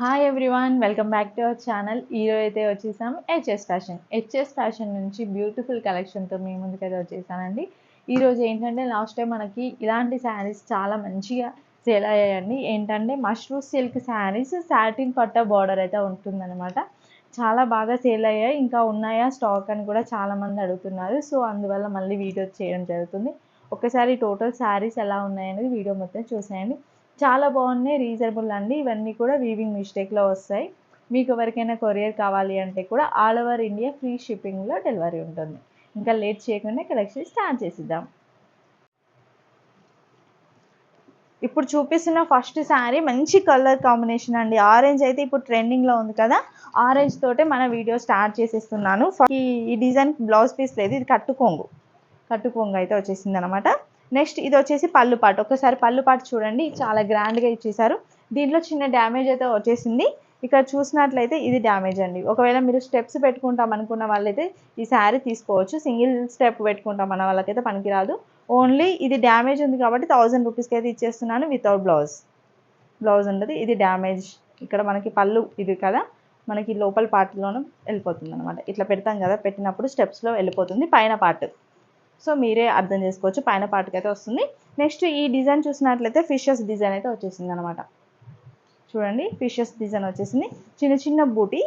Hi everyone welcome back to our channel ఈరోజు అయితే వచ్చేసాం హెచ్ఎస్ ఫ్యాషన్ హెచ్ఎస్ ఫ్యాషన్ నుంచి బ్యూటిఫుల్ కలెక్షన్తో మీ ముందుకైతే వచ్చేసానండి. ఈరోజు ఏంటంటే లాస్ట్ టైం మనకి ఇలాంటి శారీస్ చాలా మంచిగా సేల్ అయ్యాయండి. ఏంటంటే మష్రూమ్ సిల్క్ శారీస్ సాటిన్ పట్ట బార్డర్ అయితే ఉంటుందన్నమాట. చాలా బాగా సేల్ అయ్యాయి. ఇంకా ఉన్నాయా? స్టాక్ అని కూడా చాలామంది అడుగుతున్నారు. సో అందువల్ల మళ్ళీ వీడియో చేయడం జరుగుతుంది. ఒకసారి టోటల్ శారీస్ ఎలా ఉన్నాయనేది వీడియో మొత్తం చూసేయండి. చాలా బాగున్నాయి రీజనబుల్ అండి. ఇవన్నీ కూడా వీవింగ్ మిస్టేక్లో వస్తాయి. మీకు ఎవరికైనా కొరియర్ కావాలి అంటే కూడా ఆల్ ఓవర్ ఇండియా ఫ్రీ షిప్పింగ్లో డెలివరీ ఉంటుంది. ఇంకా లేట్ చేయకుండా కలెక్షన్ స్టార్ట్ చేసిద్దాం. ఇప్పుడు చూపిస్తున్న ఫస్ట్ శారీ మంచి కలర్ కాంబినేషన్ అండి. ఆరెంజ్ అయితే ఇప్పుడు ట్రెండింగ్లో ఉంది కదా. ఆరెంజ్ తోటే మన వీడియో స్టార్ట్ చేసేస్తున్నాను. ఈ డిజైన్ బ్లౌజ్ పీస్ లేదు. ఇది కట్టుకోంగు. కట్టుకోంగు అయితే వచ్చేసింది అనమాట నెక్స్ట్ ఇది వచ్చేసి పళ్ళు పాటు. ఒకసారి పళ్ళు పాటు చూడండి. చాలా గ్రాండ్గా ఇచ్చేసారు దీంట్లో చిన్న డ్యామేజ్ అయితే వచ్చేసింది. ఇక్కడ చూసినట్లయితే ఇది డ్యామేజ్ అండి. ఒకవేళ మీరు స్టెప్స్ పెట్టుకుంటాం అనుకున్న వాళ్ళైతే ఈ శారీ తీసుకోవచ్చు. సింగిల్ స్టెప్ పెట్టుకుంటాం అన్న వాళ్ళకైతే పనికిరాదు. ఓన్లీ ఇది డ్యామేజ్ ఉంది కాబట్టి థౌజండ్ రూపీస్కి అయితే ఇచ్చేస్తున్నాను వితౌట్ బ్లౌజ్ బ్లౌజ్ ఉండదు. ఇది డ్యామేజ్. ఇక్కడ మనకి పళ్ళు ఇది కదా. మనకి లోపల పార్ట్లోనూ వెళ్ళిపోతుంది అనమాట ఇట్లా పెడతాం కదా. పెట్టినప్పుడు స్టెప్స్లో వెళ్ళిపోతుంది. పైన పార్ట్ సో మీరే అర్థం చేసుకోవచ్చు పైన పార్ట్కి అయితే వస్తుంది. నెక్స్ట్ ఈ డిజైన్ చూసినట్లయితే ఫిషెస్ డిజైన్ అయితే వచ్చేసింది అనమాట చూడండి ఫిషెస్ డిజైన్ వచ్చేసింది. చిన్న చిన్న బూటీ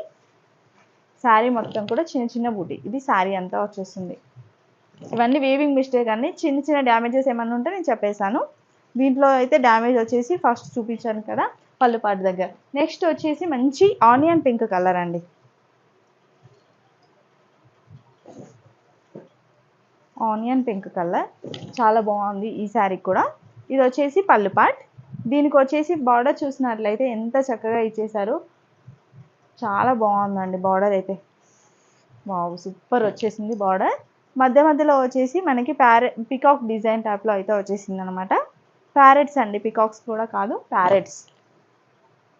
శారీ మొత్తం కూడా చిన్న చిన్న బూటీ. ఇది శారీ అంతా వచ్చేస్తుంది ఇవన్నీ వేవింగ్ మిస్టేక్ అన్ని చిన్న చిన్న డ్యామేజెస్ ఏమన్నా ఉంటే నేను చెప్పేశాను. దీంట్లో అయితే డ్యామేజ్ వచ్చేసి ఫస్ట్ చూపించాను కదా పళ్ళుపాటి దగ్గర. నెక్స్ట్ వచ్చేసి మంచి ఆనియన్ పింక్ కలర్ అండి. Onion pink colour. చాలా బాగుంది ఈ శారీ కూడా. ఇది వచ్చేసి పళ్ళు పాట్. దీనికి వచ్చేసి బార్డర్ చూసినట్లయితే ఎంత చక్కగా ఇచ్చేసారు చాలా బాగుందండి బార్డర్ అయితే. బాగు సూపర్ వచ్చేసింది బార్డర్. మధ్య మధ్యలో వచ్చేసి మనకి ప్యారె పికాక్ డిజైన్ టైప్లో అయితే వచ్చేసింది అనమాట ప్యారెట్స్ అండి పికాక్స్ కూడా కాదు ప్యారెట్స్.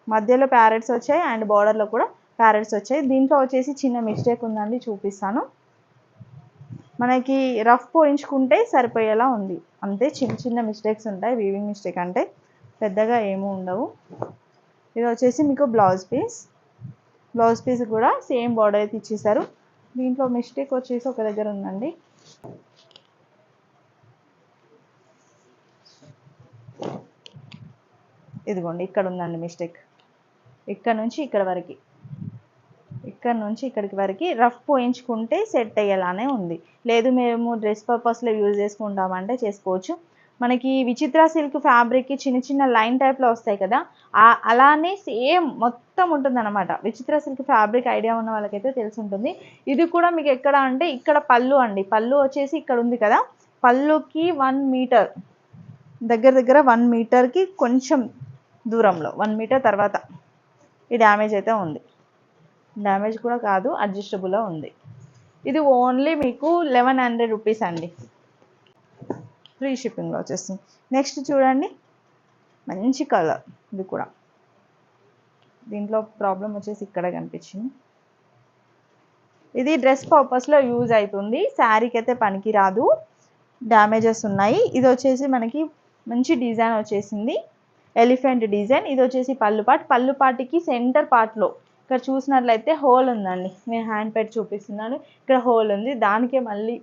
మధ్యలో ప్యారెట్స్ వచ్చాయి అండ్ బార్డర్లో కూడా ప్యారెట్స్ వచ్చాయి. దీంట్లో వచ్చేసి చిన్న మిస్టేక్ ఉందండి చూపిస్తాను. మనకి రఫ్ పోయించుకుంటే సరిపోయేలా ఉంది. అంతే చిన్న చిన్న మిస్టేక్స్ ఉంటాయి వీవింగ్ మిస్టేక్ అంటే పెద్దగా ఏమీ ఉండవు. ఇది వచ్చేసి మీకు బ్లౌజ్ పీస్ బ్లౌజ్ పీస్ కూడా సేమ్ బార్డర్ అయితే ఇచ్చేసారు. దీంట్లో మిస్టేక్ వచ్చేసి ఒక దగ్గర ఉందండి. ఇదిగోండి ఇక్కడ ఉందండి మిస్టేక్ ఇక్కడ నుంచి ఇక్కడ వరకు. ఇక్కడ నుంచి ఇక్కడికి వరకు రఫ్ పోయించుకుంటే సెట్ అయ్యేలానే ఉంది. లేదు మేము డ్రెస్ పర్పస్లో యూజ్ చేసుకుంటామంటే చేసుకోవచ్చు. మనకి విచిత్ర సిల్క్ ఫ్యాబ్రిక్కి చిన్న చిన్న లైన్ టైప్లో వస్తాయి కదా అలానే సేమ్ మొత్తం ఉంటుంది అనమాట విచిత్ర సిల్క్ ఫ్యాబ్రిక్ ఐడియా ఉన్న వాళ్ళకైతే తెలిసి ఉంటుంది ఇది కూడా మీకు ఎక్కడ అంటే ఇక్కడ పళ్ళు అండి. పళ్ళు వచ్చేసి ఇక్కడ ఉంది కదా పళ్ళుకి వన్ మీటర్ దగ్గర దగ్గర వన్ మీటర్కి కొంచెం దూరంలో వన్ మీటర్ తర్వాత ఈ డ్యామేజ్ అయితే ఉంది. డ్యామేజ్ కూడా కాదు అడ్జస్టబుల్గా ఉంది. ఇది ఓన్లీ మీకు లెవెన్ హండ్రెడ్ రూపీస్ అండి. ఫ్రీ షిప్పింగ్లో వచ్చేస్తుంది. నెక్స్ట్ చూడండి. మంచి కలర్ ఇది కూడా. దీంట్లో ప్రాబ్లం వచ్చేసి ఇక్కడ కనిపించింది. ఇది డ్రెస్ పర్పస్లో యూజ్ అవుతుంది. శారీకి అయితే పనికి రాదు. డ్యామేజెస్ ఉన్నాయి. ఇది వచ్చేసి మనకి మంచి డిజైన్ వచ్చేసింది. Elephant design. ఇది వచ్చేసి పళ్ళు పాట్. పళ్ళు పాటికి సెంటర్ పార్ట్లో ఇక్కడ చూసినట్లయితే హోల్ ఉందండి. నేను హ్యాండ్ పెట్టి చూపిస్తున్నాను. ఇక్కడ హోల్ ఉంది. దానికే మళ్ళీ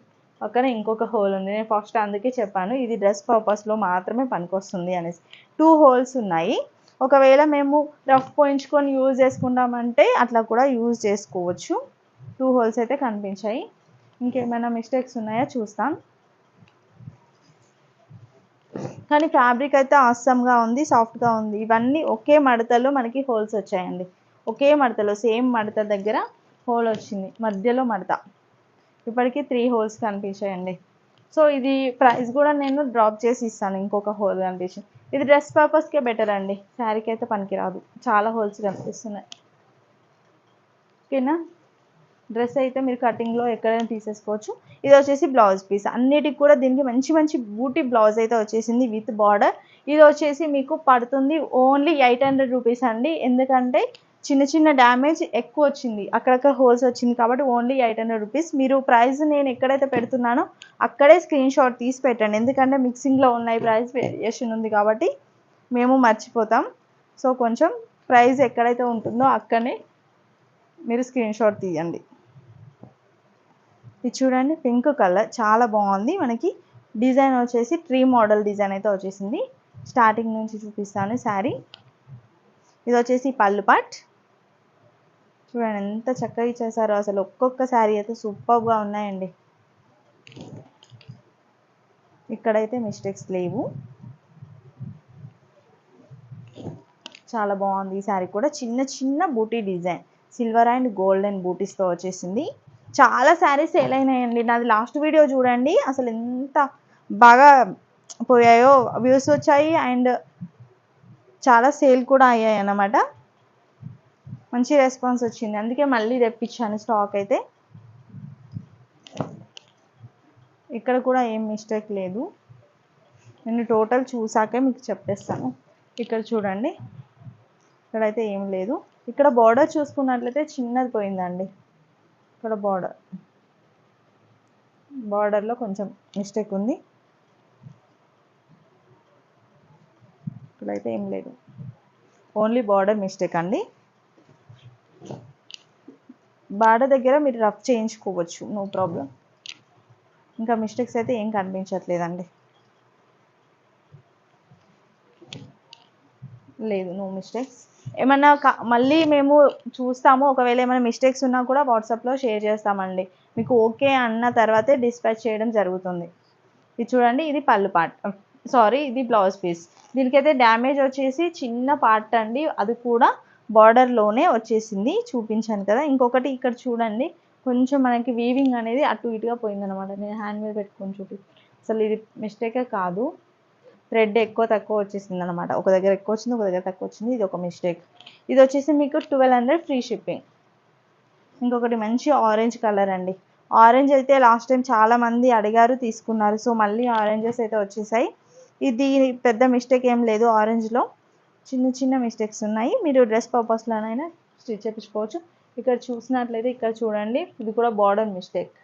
పక్కన ఇంకొక హోల్ ఉంది. నేను ఫస్ట్ అందుకే చెప్పాను. ఇది డ్రెస్ పర్పస్లో మాత్రమే పనికొస్తుంది అనేసి. టూ హోల్స్ ఉన్నాయి. ఒకవేళ మేము రఫ్ పోయించుకొని యూజ్ చేసుకుంటామంటే అట్లా కూడా యూజ్ చేసుకోవచ్చు. టూ హోల్స్ అయితే కనిపించాయి. ఇంకేమైనా మిస్టేక్స్ ఉన్నాయా? చూస్తాం. కానీ ఫ్యాబ్రిక్ అయితే ఆసమ్గా ఉంది సాఫ్ట్గా ఉంది. ఇవన్నీ ఒకే మడతలో మనకి హోల్స్ వచ్చాయండి. ఒకే మడతలో సేమ్ మడత దగ్గర హోల్ వచ్చింది. మధ్యలో మడత. ఇప్పటికీ త్రీ హోల్స్ కనిపించాయండి. సో ఇది ప్రైస్ కూడా నేను డ్రాప్ చేసి ఇస్తాను ఇంకొక హోల్ కనిపించింది. ఇది డ్రెస్ పర్పస్కే బెటర్ అండి. శారీకి అయితే పనికిరాదు. చాలా హోల్స్ కనిపిస్తున్నాయి. ఓకేనా? డ్రెస్ అయితే మీరు కటింగ్లో ఎక్కడైనా తీసేసుకోవచ్చు. ఇది వచ్చేసి బ్లౌజ్ పీస్ అన్నిటికి కూడా దీనికి మంచి మంచి బూటీ బ్లౌజ్ అయితే వచ్చేసింది విత్ బార్డర్ ఇది వచ్చేసి మీకు పడుతుంది ఓన్లీ ఎయిట్ హండ్రెడ్ రూపీస్ అండి. ఎందుకంటే చిన్న చిన్న డ్యామేజ్ ఎక్కువ వచ్చింది. అక్కడక్కడ హోల్స్ వచ్చింది కాబట్టి ఓన్లీ ఎయిట్ హండ్రెడ్ రూపీస్. మీరు ప్రైస్ నేను ఎక్కడైతే పెడుతున్నానో అక్కడే స్క్రీన్ షాట్ తీసి పెట్టండి. ఎందుకంటే మిక్సింగ్లో ఉన్నాయి ప్రైస్ వేరియేషన్ ఉంది కాబట్టి మేము మర్చిపోతాం. సో కొంచెం ప్రైస్ ఎక్కడైతే ఉంటుందో అక్కడనే మీరు స్క్రీన్ షాట్ తీయండి. ఇది చూడండి పింక్ కలర్. చాలా బాగుంది. మనకి డిజైన్ వచ్చేసి ట్రీ మోడల్ డిజైన్ అయితే వచ్చేసింది. స్టార్టింగ్ నుంచి చూపిస్తాను శారీ. ఇది వచ్చేసి పళ్ళు పాట్. చూడండి ఎంత చక్కగా ఇచ్చేసారో. అసలు ఒక్కొక్క శారీ అయితే సూపర్గా ఉన్నాయండి. ఇక్కడైతే మిస్టేక్స్ లేవు. చాలా బాగుంది ఈ శారీ కూడా. చిన్న చిన్న బూటీ డిజైన్ సిల్వర్ అండ్ గోల్డెన్ బూటీస్తో వచ్చేసింది. చాలా శారీస్ సేల్ అయినాయండి. నాది లాస్ట్ వీడియో చూడండి. అసలు ఎంత బాగా పోయాయో. వ్యూస్ వచ్చాయి. అండ్ చాలా సేల్ కూడా అయ్యాయి అన్నమాట మంచి రెస్పాన్స్ వచ్చింది. అందుకే మళ్ళీ తెప్పించాను స్టాక్ అయితే. ఇక్కడ కూడా ఏం మిస్టేక్ లేదు. నేను టోటల్ చూసాకే మీకు చెప్పేస్తాను. ఇక్కడ చూడండి. ఇక్కడైతే ఏం లేదు. ఇక్కడ బార్డర్ చూసుకున్నట్లయితే చిన్నది పోయిందండి. ఇక్కడ బార్డర్ బార్డర్లో కొంచెం మిస్టేక్ ఉంది. ఇక్కడైతే ఏం లేదు. ఓన్లీ బార్డర్ మిస్టేక్ అండి. బాడ దగ్గర మీరు రఫ్ చేయించుకోవచ్చు. No problem. ఇంకా మిస్టేక్స్ అయితే ఏం కనిపించట్లేదండి. లేదు నో మిస్టేక్స్. ఏమన్నా మళ్ళీ మేము చూస్తాము. ఒకవేళ ఏమైనా మిస్టేక్స్ ఉన్నా కూడా వాట్సాప్లో షేర్ చేస్తామండి. మీకు ఓకే అన్న తర్వాతే డిస్పాచ్ చేయడం జరుగుతుంది. ఇది చూడండి ఇది పళ్ళు పార్ట్. సారీ ఇది బ్లౌజ్ పీస్. దీనికైతే డ్యామేజ్ వచ్చేసి చిన్న పార్ట్ అండి. అది కూడా బార్డర్లోనే వచ్చేసింది. చూపించాను కదా. ఇంకొకటి ఇక్కడ చూడండి. కొంచెం మనకి వీవింగ్ అనేది అటు ఇటుగా పోయిందనమాట నేను హ్యాండ్ మీద పెట్టుకొని చూపి అసలు ఇది మిస్టేకే కాదు. థ్రెడ్ ఎక్కువ తక్కువ వచ్చేసింది అనమాట ఒక దగ్గర ఎక్కువ వచ్చింది ఒక దగ్గర తక్కువ వచ్చింది. ఇది ఒక మిస్టేక్ ఇది వచ్చేసి మీకు ట్వెల్వ్ హండ్రెడ్ ఫ్రీ షిప్పింగ్ ఇంకొకటి మంచి ఆరెంజ్ కలర్ అండి. ఆరెంజ్ అయితే లాస్ట్ టైం చాలామంది అడిగారు తీసుకున్నారు. సో మళ్ళీ ఆరెంజెస్ అయితే వచ్చేసాయి. ఇది పెద్ద మిస్టేక్ ఏం లేదు ఆరెంజ్లో చిన్న చిన్న మిస్టేక్స్ ఉన్నాయి. మీరు డ్రెస్ పర్పస్లోనైనా స్టిచ్ చేయించుకోవచ్చు ఇక్కడ చూసినట్లయితే ఇక్కడ చూడండి. ఇది కూడా బార్డర్ మిస్టేక్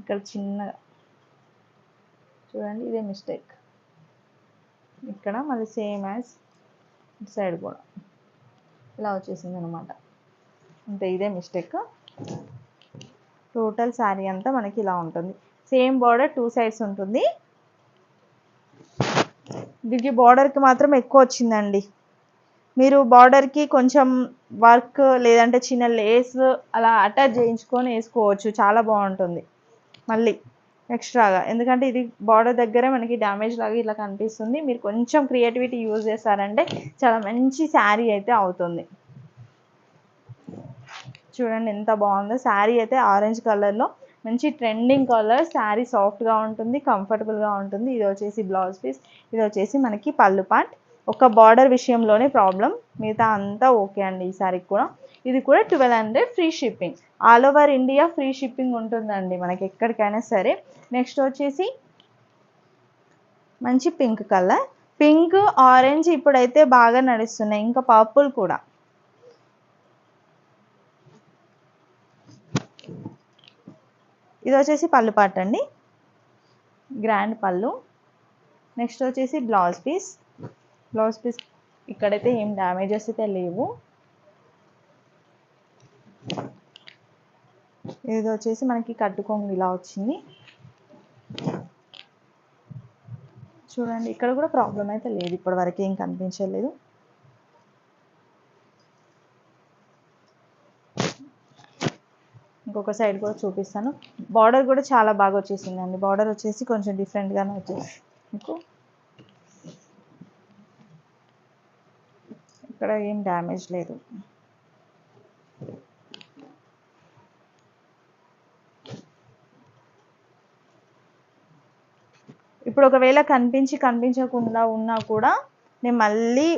ఇక్కడ చిన్నగా చూడండి. ఇదే మిస్టేక్ ఇక్కడ మళ్ళీ సేమ్ యాజ్ ఇటు సైడ్ కూడా. ఇలా వచ్చేసింది అనమాట అంతే ఇదే మిస్టేక్ టోటల్ శారీ అంతా మనకి ఇలా ఉంటుంది. సేమ్ బార్డర్ టూ సైడ్స్ ఉంటుంది. దీనికి బార్డర్కి మాత్రం ఎక్కువ వచ్చిందండి. మీరు బార్డర్కి కొంచెం వర్క్ లేదంటే చిన్న లేస్ అలా అటాచ్ చేయించుకొని వేసుకోవచ్చు. చాలా బాగుంటుంది. మళ్ళీ ఎక్స్ట్రాగా ఎందుకంటే ఇది బార్డర్ దగ్గరే మనకి డ్యామేజ్ లాగా ఇట్లా కనిపిస్తుంది. మీరు కొంచెం క్రియేటివిటీ యూజ్ చేస్తారంటే చాలా మంచి శారీ అయితే అవుతుంది. చూడండి ఎంత బాగుందో. శారీ అయితే ఆరెంజ్ కలర్లో మంచి ట్రెండింగ్ కలర్ శారీ సాఫ్ట్గా ఉంటుంది కంఫర్టబుల్గా ఉంటుంది. ఇది వచ్చేసి బ్లౌజ్ పీస్ ఇది వచ్చేసి మనకి పళ్ళు పార్ట్ ఒక బార్డర్ విషయంలోనే ప్రాబ్లం మిగతా అంతా ఓకే అండి ఈ శారీకి కూడా. ఇది కూడా twelve hundred free shipping all over India free shipping ఉంటుందండి. మనకి ఎక్కడికైనా సరే. నెక్స్ట్ వచ్చేసి మంచి పింక్ కలర్ పింక్ ఆరెంజ్ ఇప్పుడైతే బాగా నడుస్తున్నాయి. ఇంకా పర్పుల్ కూడా. ఇది వచ్చేసి పళ్ళు పాట అండి. గ్రాండ్ పళ్ళు. నెక్స్ట్ వచ్చేసి బ్లౌజ్ పీస్ బ్లౌజ్ పీస్ ఇక్కడైతే ఏం డ్యామేజెస్ అయితే లేవు. ఇది వచ్చేసి మనకి కట్టుకొంగు ఇలా వచ్చింది. చూడండి ఇక్కడ కూడా ప్రాబ్లం అయితే లేదు. ఇప్పటి వరకు ఏం కనిపించలేదు. ఇంకొక సైడ్ కూడా చూపిస్తాను. బార్డర్ కూడా చాలా బాగా వచ్చేసిందండి. బార్డర్ వచ్చేసి కొంచెం డిఫరెంట్గానే వచ్చేసి మీకు ఇక్కడ ఏం డ్యామేజ్ లేదు. ఇప్పుడు ఒకవేళ కనిపించి కనిపించకుండా ఉన్నా కూడా నేను మళ్ళీ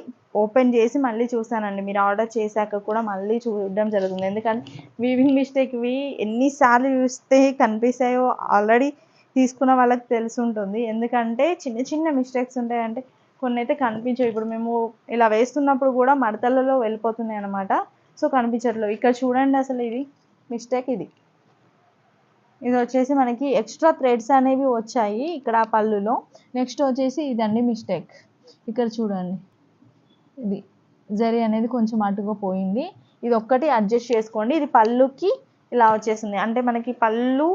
ఓపెన్ చేసి మళ్ళీ చూస్తానండి. మీరు ఆర్డర్ చేశాక కూడా మళ్ళీ చూడడం జరుగుతుంది. ఎందుకంటే వీవింగ్ మిస్టేక్వి ఎన్నిసార్లు చూస్తే కనిపిస్తాయో ఆల్రెడీ తీసుకున్న వాళ్ళకి తెలిసి ఉంటుంది ఎందుకంటే చిన్న చిన్న మిస్టేక్స్ ఉంటాయంటే కొన్ని అయితే కనిపించవు. ఇప్పుడు మేము ఇలా వేస్తున్నప్పుడు కూడా మడతలలో వెళ్ళిపోతున్నాయి అనమాట సో కనిపించట్లేదు. ఇక్కడ చూడండి అసలు ఇది మిస్టేక్ ఇది. ఇది వచ్చేసి మనకి ఎక్స్ట్రా థ్రెడ్స్ అనేవి వచ్చాయి ఇక్కడ పళ్ళులో. నెక్స్ట్ వచ్చేసి ఇదండి మిస్టేక్ ఇక్కడ చూడండి. ఇది జరీ అనేది కొంచెం అటుగా పోయింది. ఇది ఒక్కటి అడ్జస్ట్ చేసుకోండి. ఇది పళ్ళుకి ఇలా వచ్చేసింది. అంటే మనకి పళ్ళు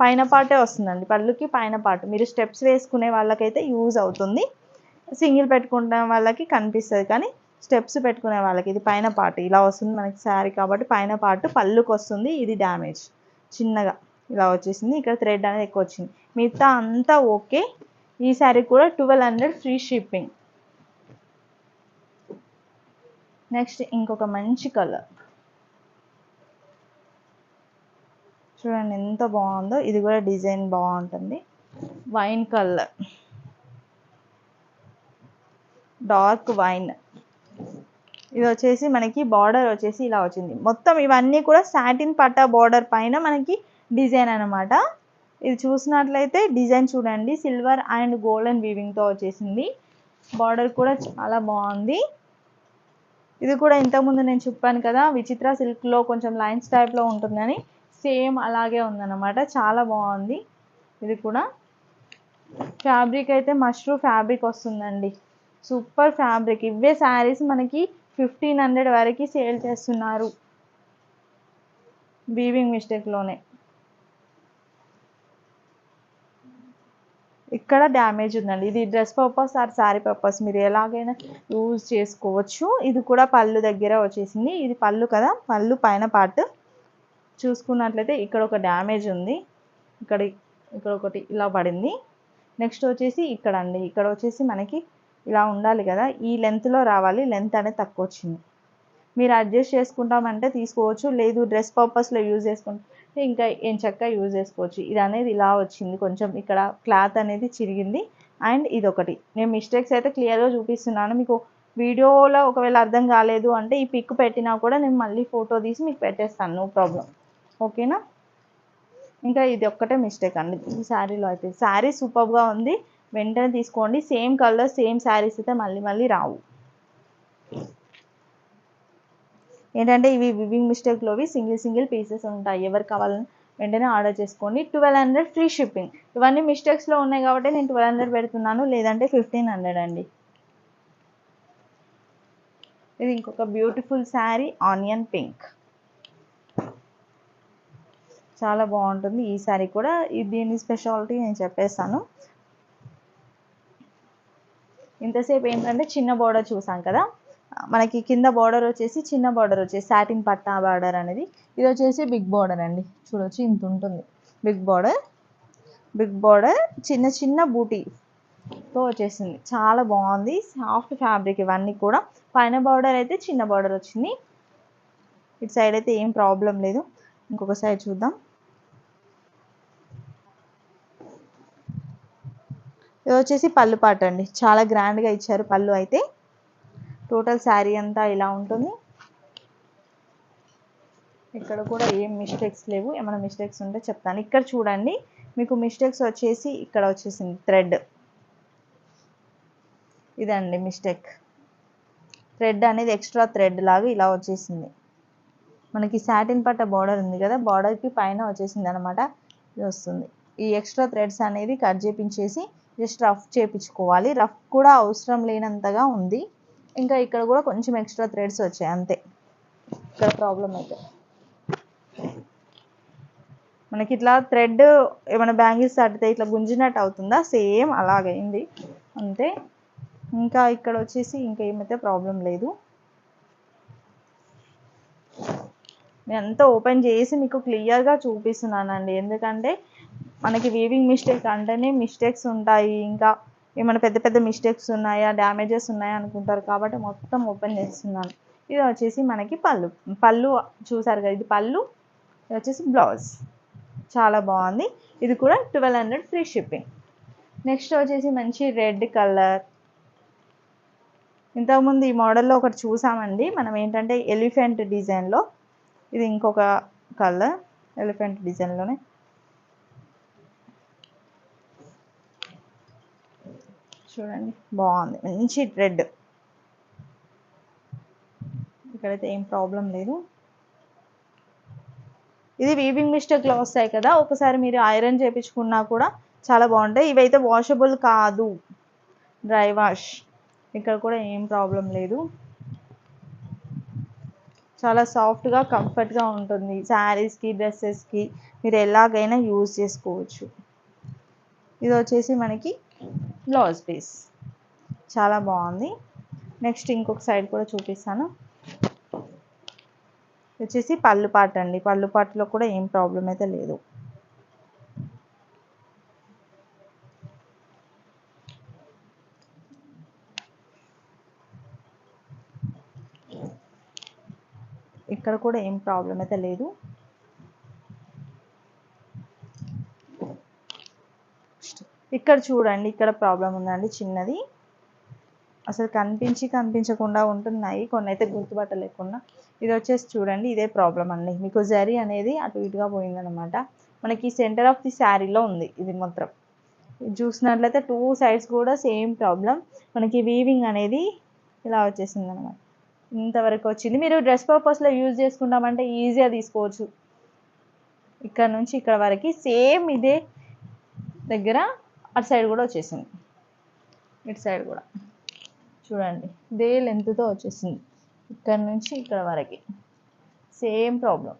పైన పార్టే వస్తుందండి. పళ్ళుకి పైన పార్ట్ మీరు స్టెప్స్ వేసుకునే వాళ్ళకైతే యూజ్ అవుతుంది. సింగిల్ పెట్టుకున్న వాళ్ళకి కనిపిస్తుంది. కానీ స్టెప్స్ పెట్టుకునే వాళ్ళకి ఇది పైన పార్ట్ ఇలా వస్తుంది మనకి శారీ కాబట్టి పైన పార్ట్ పళ్ళుకి వస్తుంది. ఇది డ్యామేజ్. చిన్నగా ఇలా వచ్చేసింది. ఇక్కడ థ్రెడ్ అనేది ఎక్కువ వచ్చింది. మిగతా అంతా ఓకే. ఈ శారీ కూడా twelve hundred free shipping. Next ఇంకొక మంచి కలర్. చూడండి ఎంత బాగుందో. ఇది కూడా డిజైన్ బాగుంటుంది. Wine colour. డార్క్ వైన్ ఇది వచ్చేసి మనకి బార్డర్ వచ్చేసి ఇలా వచ్చింది. మొత్తం ఇవన్నీ కూడా సాటిన్ పట్టా బార్డర్ పైన మనకి డిజైన్ అనమాట ఇది చూసినట్లయితే డిజైన్ చూడండి. సిల్వర్ అండ్ గోల్డెన్ వీవింగ్తో వచ్చేసింది. బార్డర్ కూడా చాలా బాగుంది. ఇది కూడా ఇంతకుముందు నేను చెప్పాను కదా విచిత్ర సిల్క్లో కొంచెం లైన్స్ టైప్లో ఉంటుందని. సేమ్ అలాగే ఉందన్నమాట. చాలా బాగుంది ఇది కూడా. ఫ్యాబ్రిక్ అయితే మష్రూ ఫ్యాబ్రిక్ వస్తుందండి. Super fabric. ఇవే శారీస్ మనకి ఫిఫ్టీన్ హండ్రెడ్ వరకు సేల్ చేస్తున్నారు. వీవింగ్ మిస్టేక్లోనే. ఇక్కడ డ్యామేజ్ ఉందండి? ఇది dress purpose or sari purpose మీరు ఎలాగైనా యూజ్ చేసుకోవచ్చు. ఇది కూడా పళ్ళు దగ్గర వచ్చేసింది. ఇది పళ్ళు కదా? పళ్ళు పైన పార్ట్ చూసుకున్నట్లయితే ఇక్కడ ఒక డ్యామేజ్ ఉంది. ఇక్కడ ఇక్కడ ఒకటి ఇలా పడింది. నెక్స్ట్ వచ్చేసి ఇక్కడ అండి ఇక్కడ వచ్చేసి మనకి ఇలా ఉండాలి కదా? ఈ లెంత్లో రావాలి. లెంత్ అనేది తక్కువ వచ్చింది. మీరు అడ్జస్ట్ చేసుకుంటామంటే తీసుకోవచ్చు. లేదు డ్రెస్ పర్పస్లో యూజ్ చేసుకుంటే ఇంకా ఏం చక్కగా యూజ్ చేసుకోవచ్చు. ఇది అనేది ఇలా వచ్చింది. కొంచెం ఇక్కడ క్లాత్ అనేది చిరిగింది. అండ్ ఇది ఒకటి నేను మిస్టేక్స్ అయితే క్లియర్గా చూపిస్తున్నాను. మీకు వీడియోలో ఒకవేళ అర్థం కాలేదు అంటే ఈ పిక్ పెట్టినా కూడా నేను మళ్ళీ ఫోటో తీసి మీకు పెట్టేస్తాను. నో ప్రాబ్లం ఓకేనా ఇంకా ఇది ఒక్కటే మిస్టేక్ అండి. ఈ శారీలో అయితే. శారీ సూపర్గా ఉంది. వెంటనే తీసుకోండి. సేమ్ కలర్ సేమ్ శారీస్ అయితే మళ్ళీ మళ్ళీ రావు. ఏంటంటే ఇవి వివింగ్ మిస్టేక్లోవి సింగిల్ సింగిల్ పీసెస్ ఉంటాయి. ఎవరు కావాలని వెంటనే ఆర్డర్ చేసుకోండి ట్వెల్వ్ హండ్రెడ్ ఫ్రీ షిప్పింగ్. ఇవన్నీ మిస్టేక్స్లో ఉన్నాయి కాబట్టి నేను ట్వెల్వ్ హండ్రెడ్ పెడుతున్నాను. లేదంటే ఫిఫ్టీన్ హండ్రెడ్ అండి. ఇది ఇంకొక బ్యూటిఫుల్ శారీ ఆనియన్ పింక్. చాలా బాగుంటుంది ఈ శారీ కూడా. ఇది దీని స్పెషాలిటీ నేను చెప్పేస్తాను. ఇంతసేపు ఏంటంటే చిన్న బోర్డర్ చూసాం కదా. మనకి కింద బార్డర్ వచ్చేసి చిన్న బార్డర్ వచ్చేసి సాటిన్ పట్టా బార్డర్ అనేది. ఇది వచ్చేసి బిగ్ బార్డర్ అండి. చూడొచ్చు ఇంత ఉంటుంది. బిగ్ బార్డర్ బిగ్ బార్డర్ చిన్న చిన్న బూటీతో వచ్చేసింది. చాలా బాగుంది. సాఫ్ట్ ఫ్యాబ్రిక్ ఇవన్నీ కూడా. పైన బార్డర్ అయితే చిన్న బార్డర్ వచ్చింది. ఇటు సైడ్ అయితే ఏం ప్రాబ్లం లేదు. ఇంకొక సైడ్ చూద్దాం. ఇది వచ్చేసి పళ్ళు పాట అండి. చాలా గ్రాండ్గా ఇచ్చారు పళ్ళు అయితే. టోటల్ శారీ అంతా ఇలా ఉంటుంది. ఇక్కడ కూడా ఏం మిస్టేక్స్ లేవు. ఏమైనా మిస్టేక్స్ ఉంటే చెప్తాను. ఇక్కడ చూడండి మీకు మిస్టేక్స్ వచ్చేసి ఇక్కడ వచ్చేసింది థ్రెడ్. ఇదండి మిస్టేక్. థ్రెడ్ అనేది ఎక్స్ట్రా థ్రెడ్ లాగా ఇలా వచ్చేసింది. మనకి సాటిన్ పట్ట బార్డర్ ఉంది కదా బార్డర్కి పైన వచ్చేసింది అనమాట ఇది వస్తుంది. ఈ ఎక్స్ట్రా థ్రెడ్స్ అనేది కట్ చేపించేసి జస్ట్ రఫ్ చేపించుకోవాలి. రఫ్ కూడా అవసరం లేనంతగా ఉంది. ఇంకా ఇక్కడ కూడా కొంచెం ఎక్స్ట్రా థ్రెడ్స్ వచ్చాయి అంతే. ఇక్కడ ప్రాబ్లం అయితే. మనకి ఇట్లా థ్రెడ్ ఏమైనా బ్యాంగిల్స్ తట్టితే ఇట్లా గుంజినట్టు అవుతుందా? సేమ్ అలాగైంది. అంతే. ఇంకా ఇక్కడ వచ్చేసి ఇంకా ఏమైతే ప్రాబ్లం లేదు. నేను అంతా ఓపెన్ చేసి మీకు క్లియర్గా చూపిస్తున్నానండి. ఎందుకంటే మనకి వీవింగ్ మిస్టేక్ అంటేనే మిస్టేక్స్ ఉంటాయి. ఇంకా ఏమైనా పెద్ద పెద్ద మిస్టేక్స్ ఉన్నాయా డ్యామేజెస్ ఉన్నాయా అనుకుంటారు కాబట్టి మొత్తం ఓపెన్ చేస్తున్నాను. ఇది వచ్చేసి మనకి పళ్ళు. పళ్ళు చూసారు కదా ఇది పళ్ళు ఇది వచ్చేసి బ్లౌజ్ చాలా బాగుంది. ఇది కూడా twelve hundred free shipping next వచ్చేసి మంచి రెడ్ కలర్ ఇంతకుముందు ఈ మోడల్లో ఒకటి చూసామండి. మనం ఏంటంటే ఎలిఫెంట్ డిజైన్లో ఇది ఇంకొక కలర్ ఎలిఫెంట్ డిజైన్లోనే చూడండి. బాగుంది. మంచి రెడ్. ఇక్కడైతే ఏం ప్రాబ్లం లేదు. ఇది వీవింగ్ మిస్టేక్లో వస్తాయి కదా? ఒకసారి మీరు ఐరన్ చేయించుకున్నా కూడా చాలా బాగుంటాయి. ఇవైతే వాషబుల్ కాదు. Dry wash. ఇక్కడ కూడా ఏం ప్రాబ్లం లేదు. చాలా సాఫ్ట్గా కంఫర్ట్గా ఉంటుంది. శారీస్కి డ్రెస్సెస్కి మీరు ఎలాగైనా యూజ్ చేసుకోవచ్చు. ఇది వచ్చేసి మనకి బ్లౌజ్ పీస్ చాలా బాగుంది. నెక్స్ట్ ఇంకొక సైడ్ కూడా చూపిస్తాను. వచ్చేసి పళ్ళు పాట అండి. పళ్ళు పాటలో కూడా ఏం ప్రాబ్లం అయితే లేదు. ఇక్కడ కూడా ఏం ప్రాబ్లం అయితే లేదు. ఇక్కడ చూడండి ఇక్కడ ప్రాబ్లం ఉందండి చిన్నది. అసలు కనిపించి కనిపించకుండా ఉంటున్నాయి కొన్ని అయితే గుర్తుపట్టలేకుండా. ఇది వచ్చేసి చూడండి ఇదే ప్రాబ్లం అండి. మీకు జరీ అనేది అటు ఇటుగా పోయిందనమాట మనకి సెంటర్ ఆఫ్ ది శారీలో ఉంది ఇది మాత్రం. ఇది చూసినట్లయితే టూ సైడ్స్ కూడా సేమ్ ప్రాబ్లం మనకి వీవింగ్ అనేది ఇలా వచ్చేసింది అనమాట ఇంతవరకు వచ్చింది. మీరు డ్రెస్ పర్పస్లో యూజ్ చేసుకుంటామంటే ఈజీగా తీసుకోవచ్చు. ఇక్కడ నుంచి ఇక్కడ వరకు సేమ్ ఇదే దగ్గర అటు సైడ్ కూడా వచ్చేసింది. ఇటు సైడ్ కూడా. చూడండి ఇదే లెంత్తో వచ్చేసింది. ఇక్కడ నుంచి ఇక్కడ వరకు. సేమ్ ప్రాబ్లం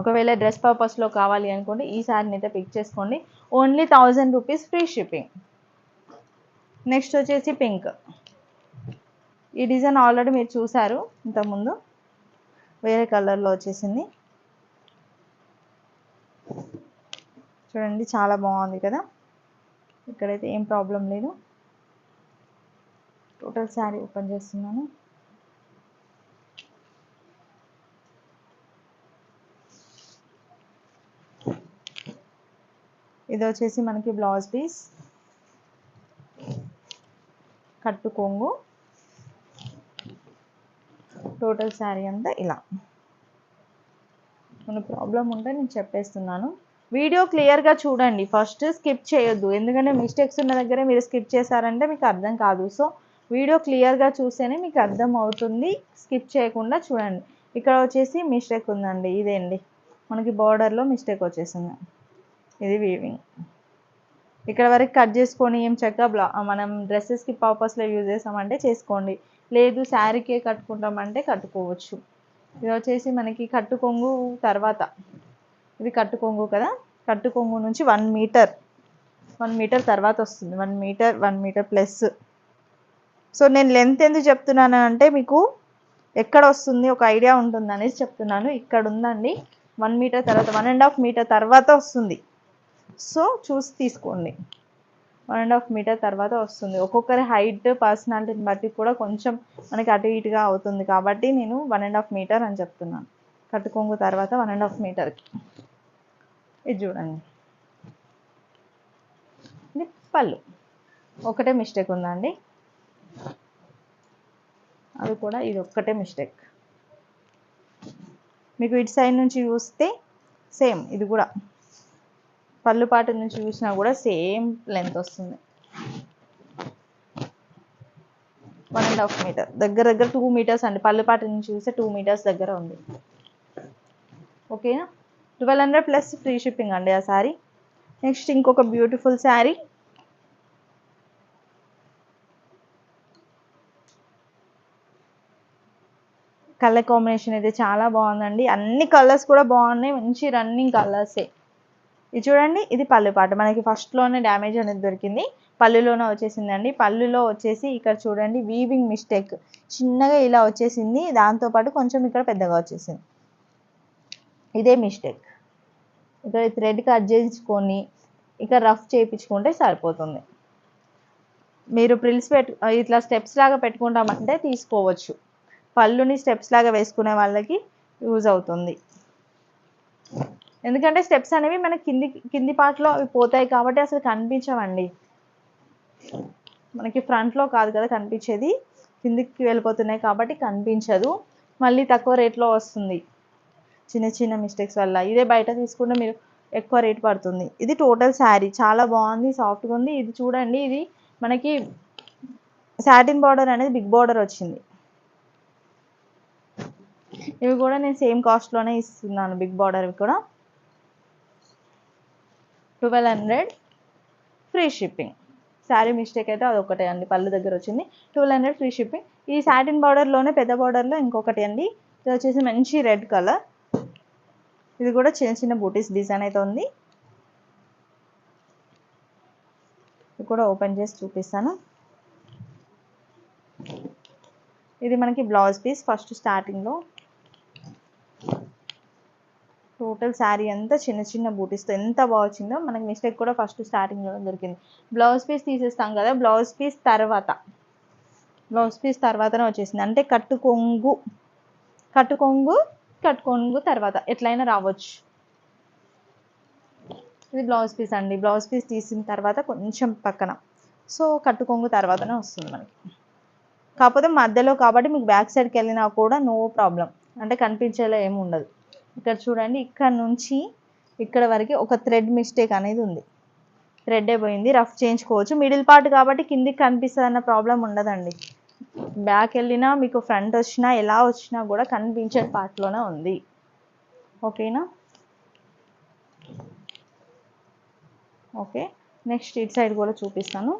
ఒకవేళ డ్రెస్ పర్పస్లో కావాలి అనుకోండి ఈ శారీని అయితే పిక్ చేసుకోండి. Only thousand rupees free shipping. Next వచ్చేసి పింక్. ఈ డిజైన్ ఆల్రెడీ మీరు చూసారు ఇంతకుముందు. వేరే కలర్లో వచ్చేసింది. చూడండి చాలా బాగుంది కదా. ఇక్కడైతే ఏం ప్రాబ్లం లేదు. టోటల్ శారీ ఓపెన్ చేస్తున్నాను. ఇది వచ్చేసి మనకి బ్లౌజ్ పీస్. కట్టు కొంగు. టోటల్ శారీ అంతా ఇలా. మన ప్రాబ్లం ఉంటే నేను చెప్పేస్తున్నాను. వీడియో క్లియర్గా చూడండి. ఫస్ట్ స్కిప్ చేయొద్దు. ఎందుకంటే మిస్టేక్స్ ఉన్న దగ్గరే మీరు స్కిప్ చేశారంటే మీకు అర్థం కాదు. సో వీడియో క్లియర్గా చూస్తేనే మీకు అర్థం అవుతుంది. స్కిప్ చేయకుండా చూడండి. ఇక్కడ వచ్చేసి మిస్టేక్ ఉందండి. ఇదేండి. మనకి బార్డర్లో మిస్టేక్ వచ్చేసింది. ఇది వీవింగ్ ఇక్కడ వరకు కట్ చేసుకొని ఏం చక్కగా బ్లా మనం డ్రెస్సెస్కి పర్పస్లో యూజ్ చేసామంటే చేసుకోండి. లేదు శారీకే కట్టుకుంటామంటే కట్టుకోవచ్చు. ఇది వచ్చేసి మనకి కట్టుకొంగు తర్వాత. ఇది కట్టుకొంగు కదా? కట్టుకొంగు నుంచి వన్ మీటర్ వన్ మీటర్ తర్వాత వస్తుంది. One metre one metre plus so నేను లెంత్ ఎందుకు చెప్తున్నాను అంటే మీకు ఎక్కడ వస్తుంది ఒక ఐడియా ఉంటుంది అనేసి చెప్తున్నాను. ఇక్కడ ఉందండి. వన్ మీటర్ తర్వాత వన్ అండ్ హాఫ్ మీటర్ తర్వాత వస్తుంది. సో చూసి తీసుకోండి. వన్ అండ్ హాఫ్ మీటర్ తర్వాత వస్తుంది. ఒక్కొక్కరి హైట్ పర్సనాలిటీని బట్టి కూడా కొంచెం మనకి అటు ఇటుగా అవుతుంది. కాబట్టి నేను వన్ అండ్ హాఫ్ మీటర్ అని చెప్తున్నాను. కట్టుకొంగు తర్వాత వన్ అండ్ హాఫ్ మీటర్కి ఇది చూడండి. ఇది పళ్ళు. ఒకటే మిస్టేక్ ఉందండి. అది కూడా ఇది ఒక్కటే మిస్టేక్ మీకు ఇటు సైడ్ నుంచి చూస్తే సేమ్ ఇది కూడా. పళ్ళు పాట నుంచి చూసినా కూడా సేమ్ లెంత్ వస్తుంది. వన్ అండ్ హాఫ్ మీటర్ దగ్గర దగ్గర టూ మీటర్స్ అండి. పళ్ళు పాట నుంచి చూస్తే టూ మీటర్స్ దగ్గర ఉంది. ఓకేనా twelve hundred plus free shipping అండి ఆ శారీ నెక్స్ట్ ఇంకొక బ్యూటిఫుల్ శారీ కలర్ కాంబినేషన్ అయితే చాలా బాగుందండి. అన్ని కలర్స్ కూడా బాగున్నాయి. మంచి రన్నింగ్ కలర్సే ఇది చూడండి ఇది పళ్ళు పాట. మనకి ఫస్ట్లోనే డ్యామేజ్ అనేది దొరికింది. పళ్ళులోనే వచ్చేసిందండి. పళ్ళులో వచ్చేసి ఇక్కడ చూడండి వీవింగ్ మిస్టేక్ చిన్నగా ఇలా వచ్చేసింది. దాంతోపాటు కొంచెం ఇక్కడ పెద్దగా వచ్చేసింది. ఇదే మిస్టేక్ ఇక్కడ థ్రెడ్ కట్ చేయించుకొని ఇక రఫ్ చేయించుకుంటే సరిపోతుంది. మీరు ప్రిల్స్ పెట్టు ఇట్లా స్టెప్స్ లాగా పెట్టుకుంటామంటే తీసుకోవచ్చు. పళ్ళుని స్టెప్స్ లాగా వేసుకునే వాళ్ళకి యూజ్ అవుతుంది. ఎందుకంటే స్టెప్స్ అనేవి మన కింది కింది పార్ట్లో అవి పోతాయి కాబట్టి అసలు కనిపించవండి. మనకి ఫ్రంట్లో కాదు కదా కనిపించేది. కిందికి వెళ్ళిపోతున్నాయి కాబట్టి కనిపించదు. మళ్ళీ తక్కువ రేట్లో వస్తుంది. చిన్న చిన్న మిస్టేక్స్ వల్ల ఇదే బయట తీసుకుంటే మీరు ఎక్కువ రేట్ పడుతుంది. ఇది టోటల్ శారీ చాలా బాగుంది సాఫ్ట్గా ఉంది. ఇది చూడండి ఇది మనకి సాటిన్ బార్డర్ అనేది బిగ్ బార్డర్ వచ్చింది. ఇవి కూడా నేను సేమ్ కాస్ట్లోనే ఇస్తున్నాను బిగ్ బార్డర్ కూడా. Twelve hundred free shipping sari mistake అయితే అదొకటే అండి పళ్ళు దగ్గర వచ్చింది. ట్వెల్వ్ హండ్రెడ్ ఫ్రీ షిప్పింగ్ ఈ సాటిన్ బార్డర్లోనే పెద్ద బార్డర్లో ఇంకొకటి అండి. ఇది వచ్చేసి మంచి రెడ్ కలర్ ఇది కూడా చిన్న చిన్న బూటీస్ డిజైన్ అయితే ఉంది. ఇది కూడా ఓపెన్ చేసి చూపిస్తాను. ఇది మనకి బ్లౌజ్ పీస్ ఫస్ట్ స్టార్టింగ్లో టోటల్ శారీ అంతా చిన్న చిన్న బూటీస్తో ఎంత బాగా మనకి మిస్టేక్ కూడా ఫస్ట్ స్టార్టింగ్లో దొరికింది. బ్లౌజ్ పీస్ తీసేస్తాం కదా బ్లౌజ్ పీస్ తర్వాత. బ్లౌజ్ పీస్ తర్వాతనే వచ్చేసింది. అంటే కట్టు కొంగు కట్టు కొంగు కట్టుకోను తర్వాత ఎట్లయినా రావచ్చు. ఇది బ్లౌజ్ పీస్ అండి. బ్లౌజ్ పీస్ తీసిన తర్వాత కొంచెం పక్కన. సో కట్టుకొంగు తర్వాతనే వస్తుంది మనకి. కాకపోతే మధ్యలో కాబట్టి మీకు బ్యాక్ సైడ్కి వెళ్ళినా కూడా నో ప్రాబ్లం. అంటే కనిపించేలా ఏమి ఉండదు. ఇక్కడ చూడండి ఇక్కడ నుంచి ఇక్కడ వరకు ఒక థ్రెడ్ మిస్టేక్ అనేది ఉంది. థ్రెడ్ అయిపోయింది. రఫ్ చేయించుకోవచ్చు. మిడిల్ పార్ట్ కాబట్టి కిందికి కనిపిస్తుంది అన్న ప్రాబ్లం ఉండదండి. బ్యాక్ వెళ్ళినా మీకు ఫ్రంట్ వచ్చినా ఎలా వచ్చినా కూడా కనిపించే పార్ట్లోనే ఉంది. ఓకేనా ఓకే నెక్స్ట్ ఇటు సైడ్ కూడా చూపిస్తాను.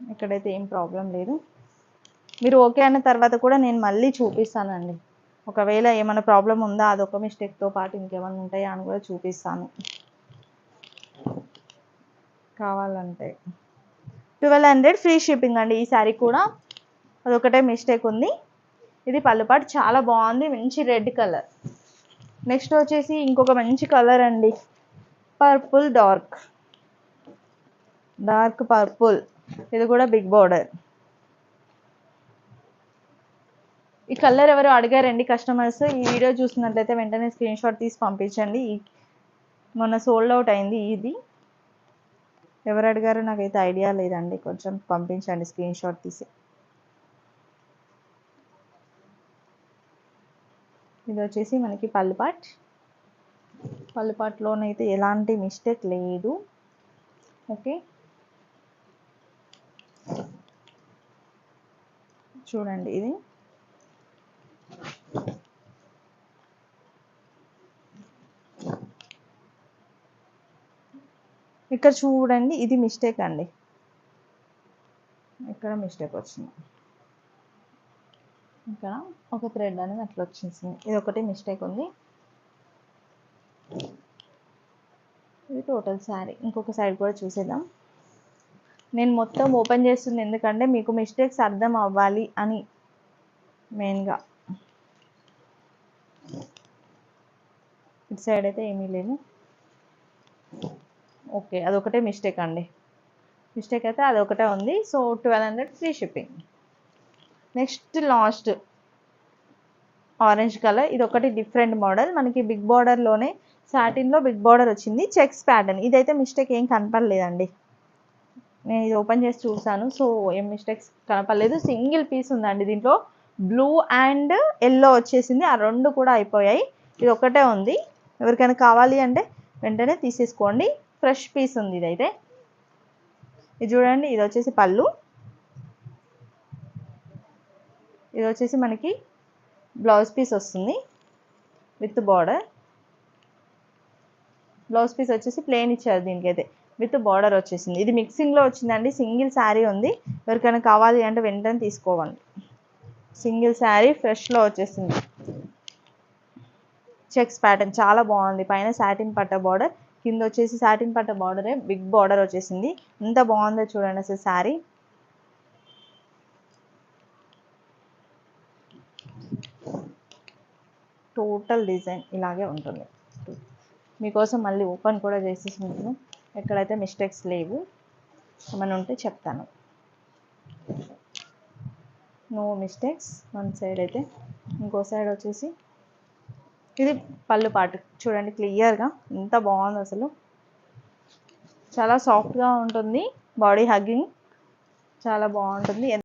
ఇక్కడైతే ఏం ప్రాబ్లం లేదు. మీరు ఓకే అన్న తర్వాత కూడా నేను మళ్ళీ చూపిస్తానండి. ఒకవేళ ఏమైనా ప్రాబ్లం ఉందా అదొక మిస్టేక్తో పాటు ఇంకేమైనా ఉంటాయా అని కూడా చూపిస్తాను. కావాలంటే. ట్వెల్వ్ హండ్రెడ్ ఫ్రీ షిప్పింగ్ అండి ఈ శారీ కూడా. అదొకటే మిస్టేక్ ఉంది. ఇది పళ్ళుపాటు చాలా బాగుంది మంచి రెడ్ కలర్. నెక్స్ట్ వచ్చేసి ఇంకొక మంచి కలర్ అండి. Purple dark. Dark purple. ఇది కూడా బిగ్ బార్డర్. ఈ కలర్ ఎవరు అడిగారండి కస్టమర్స్. ఈ వీడియో చూసినట్లయితే వెంటనే స్క్రీన్ షాట్ తీసి పంపించండి. మొన్న సోల్డ్ అవుట్ అయింది ఇది. ఎవరు అడిగారో నాకైతే ఐడియా లేదండి. కొంచెం పంపించండి స్క్రీన్ షాట్ తీసి. ఇది వచ్చేసి మనకి పల్లిపాట్. పల్లిపాట్లోనైతే ఎలాంటి మిస్టేక్ లేదు. ఓకే. చూడండి ఇది. ఇక్కడ చూడండి ఇది మిస్టేక్ అండి. ఇక్కడ మిస్టేక్ వచ్చింది. ఇక్కడ ఒక థ్రెడ్ అనేది అట్లా వచ్చేసింది. ఇది ఒకటి మిస్టేక్ ఉంది. ఇది టోటల్ శారీ ఇంకొక సైడ్ కూడా చూసేద్దాం. నేను మొత్తం ఓపెన్ చేస్తుంది ఎందుకంటే మీకు మిస్టేక్స్ అర్థం అవ్వాలి అని మెయిన్గా ఇటు సైడ్ అయితే ఏమీ లేదు. ఓకే అదొకటే మిస్టేక్ అండి. మిస్టేక్ అయితే అదొకటే ఉంది. So twelve hundred free shipping. Next last orange colour. ఇది ఒకటి డిఫరెంట్ మోడల్. మనకి బిగ్ బార్డర్లోనే సాటిన్లో బిగ్ బార్డర్ వచ్చింది. Checks pattern. ఇదైతే మిస్టేక్ ఏం కనపడలేదండి. నేను ఇది ఓపెన్ చేసి చూసాను. సో ఏం మిస్టేక్స్ కనపడలేదు. సింగిల్ పీస్ ఉందండి దీంట్లో. బ్లూ అండ్ ఎల్లో వచ్చేసింది. ఆ రెండు కూడా అయిపోయాయి. ఇది ఒకటే ఉంది. ఎవరికైనా కావాలి అంటే వెంటనే తీసేసుకోండి. ఫ్రెష్ పీస్ ఉంది ఇదైతే. ఇది చూడండి ఇది వచ్చేసి పళ్ళు. ఇది వచ్చేసి మనకి బ్లౌజ్ పీస్ వస్తుంది విత్ బార్డర్. బ్లౌజ్ పీస్ వచ్చేసి ప్లెయిన్ ఇచ్చారు దీనికైతే విత్ బార్డర్ వచ్చేసింది. ఇది మిక్సింగ్లో వచ్చిందండి సింగిల్ శారీ ఉంది. ఎవరికైనా కావాలి అంటే వెంటనే తీసుకోవాలి. సింగిల్ శారీ ఫ్రెష్లో వచ్చేసింది. చెక్స్ ప్యాటర్న్ చాలా బాగుంది. పైన సాటిన్ పట్ట బార్డర్ కింద వచ్చేసి సాటిన్ పట్ట బార్డరే బిగ్ బార్డర్ వచ్చేసింది. ఎంత బాగుందో చూడండి అసలు శారీ టోటల్ డిజైన్ ఇలాగే ఉంటుంది. మీకోసం మళ్ళీ ఓపెన్ కూడా చేసేసుకుంటాను ఎక్కడైతే మిస్టేక్స్ లేవు ఏమైనా ఉంటే చెప్తాను. నో మిస్టేక్స్ వన్ సైడ్ అయితే ఇంకో సైడ్ వచ్చేసి ఇది పళ్ళు పాటు. చూడండి క్లియర్గా ఎంత బాగుంది అసలు. చాలా సాఫ్ట్గా ఉంటుంది. బాడీ హగ్గింగ్ చాలా బాగుంటుంది.